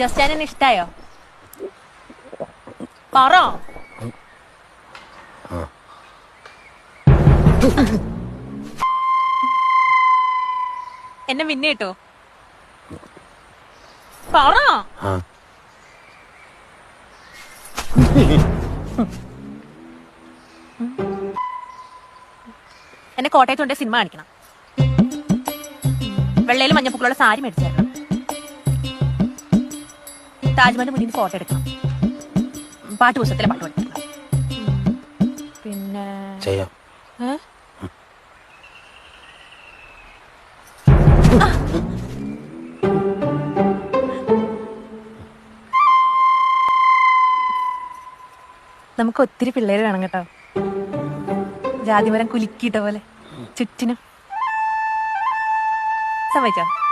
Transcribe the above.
ജസ്റ്റാനെ ഇഷ്ടായോ പറ എന്നെ പിന്നെ കിട്ടോ? പറ. എന്നെ കോട്ടയത്ത് കൊണ്ട് സിനിമ കാണിക്കണം. വെള്ളയിൽ മഞ്ഞപ്പൂക്കളുള്ള സാരി മേടിച്ചായിരുന്നു. താജ്മഹലിന്റെ മുന്നിൽ ഫോട്ടോ എടുക്കണം. പാട്ട് പുസ്തകത്തിലെ പാട്ട് പഠിക്കണം. പിന്നെ ചെയ്യാം. ഏ? നമുക്ക് ഒത്തിരി പിള്ളേര് വേണം കേട്ടോ. ജാതിമരം കുലുക്കിയിട്ട പോലെ ചുറ്റിനും. സമ്മതിച്ചോ?